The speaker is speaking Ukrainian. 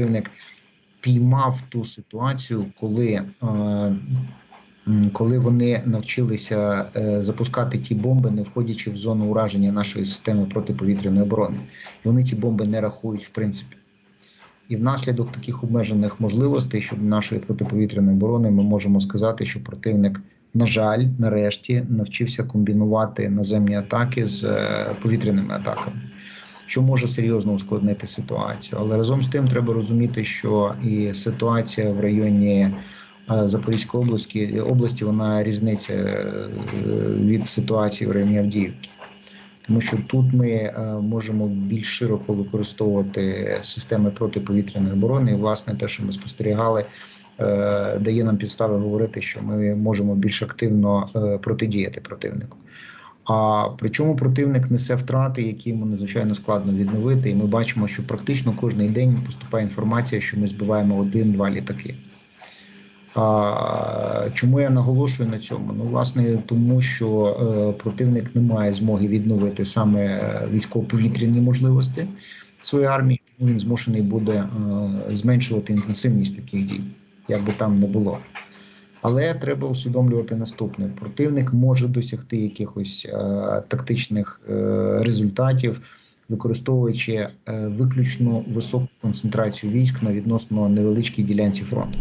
противник піймав ту ситуацію, коли, е, коли вони навчилися е, запускати ті бомби, не входячи в зону ураження нашої системи протиповітряної оборони. І вони ці бомби не рахують в принципі. І внаслідок таких обмежених можливостей щодо нашої протиповітряної оборони, ми можемо сказати, що противник, на жаль, нарешті навчився комбінувати наземні атаки з е, повітряними атаками, що може серйозно ускладнити ситуацію. Але разом з тим треба розуміти, що і ситуація в районі е, Запорізької області області вона різниця е, від ситуації в районі Авдіївки. Тому що тут ми е, можемо більш широко використовувати системи протиповітряної оборони. І, власне, те, що ми спостерігали, дає нам підстави говорити, що ми можемо більш активно протидіяти противнику. А причому противник несе втрати, які йому надзвичайно складно відновити. І ми бачимо, що практично кожен день поступає інформація, що ми збиваємо один-два літаки. А, чому я наголошую на цьому? Ну, власне, тому що е, противник не має змоги відновити саме е, військово-повітряні можливості своєї армії, тому він змушений буде е, зменшувати інтенсивність таких дій, як би там не було. Але треба усвідомлювати наступне: противник може досягти якихось е, тактичних е, результатів, використовуючи е, виключно високу концентрацію військ на відносно невеличкій ділянці фронту.